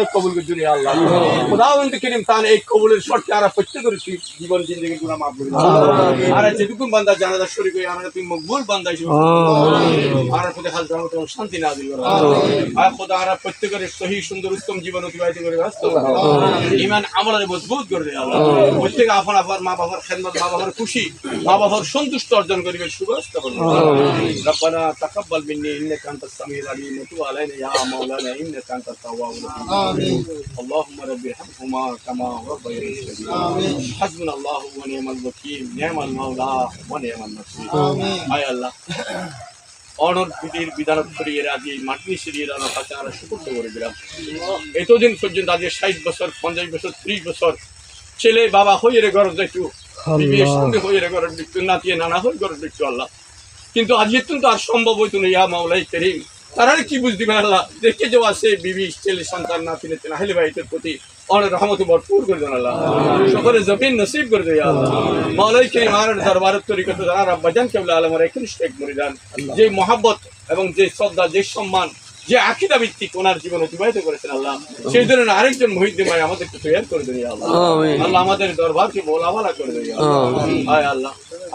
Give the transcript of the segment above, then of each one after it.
অনেক কবুল করছি রে আল্লাহ খোদাবন্দ করিম তান এই কবুলের শর্তে আর প্রত্যেকের জীবন জিন্দগি গুণা মাফ করে দাও আর যেটুকু বান্দা জানাজা শরীর করে আমরা তুমি মকবুল বান্দা হিসেবে আর প্রতি হাল ধর্ম তোমার শান্তি না দিল আর খোদা আর প্রত্যেকের সহি সুন্দর উত্তম জীবন অতিবাহিত করে ব্যস্ত ইমান আমলের মজবুত করে দেয় আল্লাহ প্রত্যেকে আপন আপন মা বাবার খেদমত মা বাবার খুশি মা বাবার সন্তুষ্ট অর্জন করিবে সুব্যবস্থা করবে ربنا تقبل مني انك انت السميع العليم وتب علينا يا مولانا انك انت التواب الرحيم اللهم رب ارحمهما كما ربياني صغيرا حسبنا الله ونعم الوكيل نعم المولى ونعم النصير আয় আল্লাহ অনর বিধির বিধানত করিয়ে আজ এই মাটি সিরিয়ে রানার কাছে আমরা সুপর্দ করে দিলাম এতদিন পর্যন্ত আজ ষাট বছর পঞ্চাশ বছর ত্রিশ বছর ছেলে বাবা হয়ে রে ঘর যাইতু বিবির সঙ্গে হয়ে রে ঘর দেখতো নাতিয়ে নানা হয়ে ঘর দেখতো আল্লাহ কিন্তু আজ তো আর সম্ভব হইতো না ইয়া মাওলাই করিম তারা কি বুঝতে পারে আল্লাহ? দেখে যে আছে বিবি ছেলে সন্তান নাতি নাতি নাহলে ভাইদের প্রতি অনেক রহমত ভরপুর করে দেন আল্লাহ। সকলে জমিন নসিব করে দেয় আল্লাহ। মাওলাই করিম আর দরবারের তরিকত জানা রাব্বাজান কেবল আলমের একজন শেখ মরিদান যে মহাব্বত এবং যে শ্রদ্ধা যে সম্মান যে আকিদা ভিত্তিক ওনার জীবন অতিবাহিত করেছেন আল্লাহ। সেই ধরনের আরেকজন মহিদ্দিন ভাই আমাদেরকে তৈরি করে দেয় আল্লাহ। আল্লাহ আমাদের দরবারকে বোলাবালা করে দেয় আল্লাহ। হায় আল্লাহ।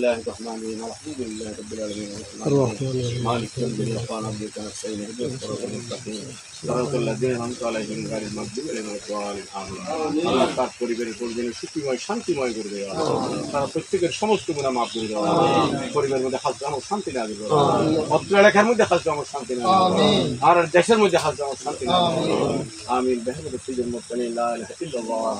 سداری برکمال انت حسبی انت ربی بسم الله الرحمن الرحيم الحمد لله رب العالمين الرحمن مالك يوم الدين ربنا عبدك نستعين اهدنا الصراط المستقيم صراط الذين انعمت عليهم غير المغضوب عليهم ولا الضالين آمين আল্লাহ তার পরিবারের পরিজনের সুখীময় শান্তিময় করে দেওয়া তারা প্রত্যেকের সমস্ত গুণা মাফ করে দেওয়া পরিবারের মধ্যে হাত জামো শান্তি না দেওয়া অত্র এলাকার মধ্যে হাত জামো শান্তি না দেওয়া আর দেশের মধ্যে হাত জামো শান্তি না দেওয়া আমিন বেহমদ সিজন মুরসালিন লা ইলাহা ইল্লাল্লাহ